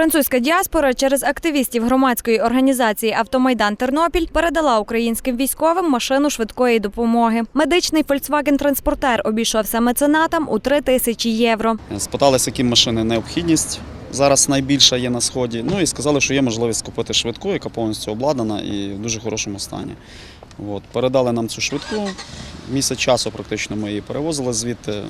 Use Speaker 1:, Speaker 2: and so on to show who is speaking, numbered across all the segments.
Speaker 1: Французька діаспора через активістів громадської організації Автомайдан Тернопіль передала українським військовим машину швидкої допомоги. Медичний Volkswagen-транспортер обійшовся меценатам у 3 тисячі євро.
Speaker 2: Спиталися, які машини необхідність. Зараз найбільша є на сході. Ну і сказали, що є можливість купити швидку, яка повністю обладнана і в дуже хорошому стані. От. Передали нам цю швидку. Місяць часу практично ми її перевозили звідти.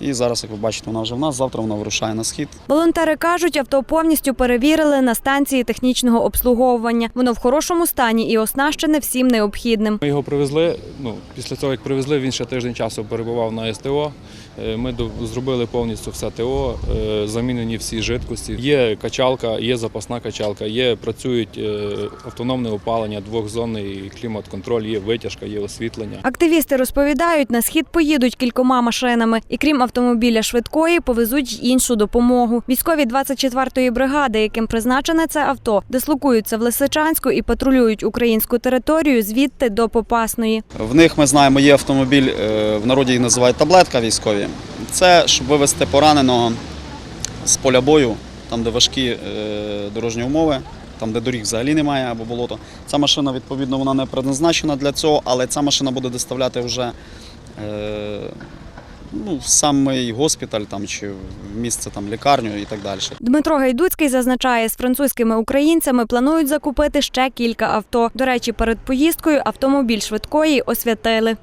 Speaker 2: І зараз, як ви бачите, вона вже в нас. Завтра вона вирушає на схід.
Speaker 1: Волонтери кажуть, авто повністю перевірили на станції технічного обслуговування. Воно в хорошому стані і оснащене всім необхідним.
Speaker 3: Ми його привезли. Ну, після того, як привезли, він ще тиждень часу перебував на СТО. Е, Ми зробили повністю все ТО, е, замінені всі жидкості. Є качалка, є запасна качалка, є працюють е, автономне опалення, двохзонний клімат-контроль, є витяжка, є освітлення.
Speaker 1: Активісти розповідають, на схід поїдуть кількома машинами, і крім автомобіля швидкої, повезуть іншу допомогу. Військові 24-ї бригади, яким призначене це авто, дислокуються в Лисичанську і патрулюють українську територію звідти до Попасної.
Speaker 2: В них ми знаємо, є автомобіль, е, в народі їх називають таблетка військові. Це щоб вивезти пораненого з поля бою, там, де важкі е, дорожні умови, там, де доріг взагалі немає або болото. Ця машина, відповідно, вона не предназначена для цього, але ця машина буде доставляти вже е, ну, самий госпіталь там, чи місце там, лікарню і так далі.
Speaker 1: Дмитро Гайдуцький зазначає, з французькими українцями планують закупити ще кілька авто. До речі, перед поїздкою автомобіль швидкої освятили.